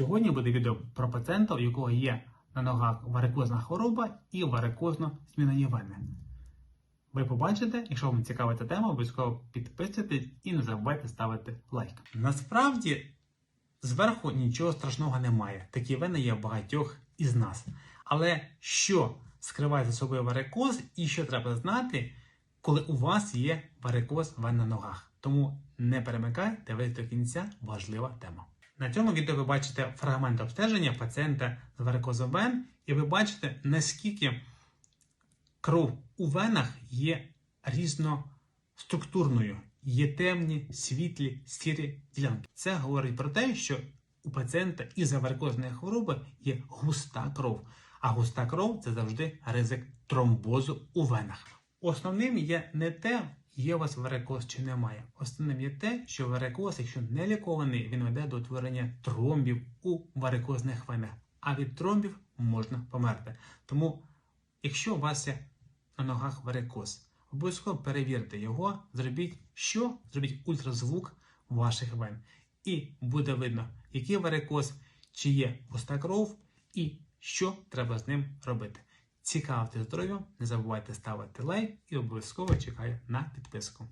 Сьогодні буде відео про пацієнта, у якого є на ногах варикозна хвороба і варикозно змінені вени. Ви побачите, якщо вам цікава ця тема, обов'язково підписуйтесь і не забувайте ставити лайк. Насправді, зверху нічого страшного немає. Такі вени є в багатьох із нас. Але що скриває за собою варикоз і що треба знати, коли у вас є варикоз вен на ногах? Тому не перемикайте, дивись до кінця важлива тема. На цьому відео ви бачите фрагмент обстеження пацієнта з варикозом вен, і ви бачите, наскільки кров у венах є різноструктурною. Є темні, світлі, сірі ділянки. Це говорить про те, що у пацієнта із варикозної хвороби є густа кров. А густа кров це завжди ризик тромбозу у венах. Основним є не те, є у вас варикоз чи немає. Основним є те, що варикоз, якщо не лікований, він веде до утворення тромбів у варикозних венах. А від тромбів можна померти. Тому, якщо у вас є на ногах варикоз, обов'язково перевірте його, зробіть що? Зробіть ультразвук ваших вен. І буде видно, який варикоз, чи є густа кров, і що треба з ним робити. Цікавте здоров'ям, не забувайте ставити лайк і обов'язково чекаю на підписку.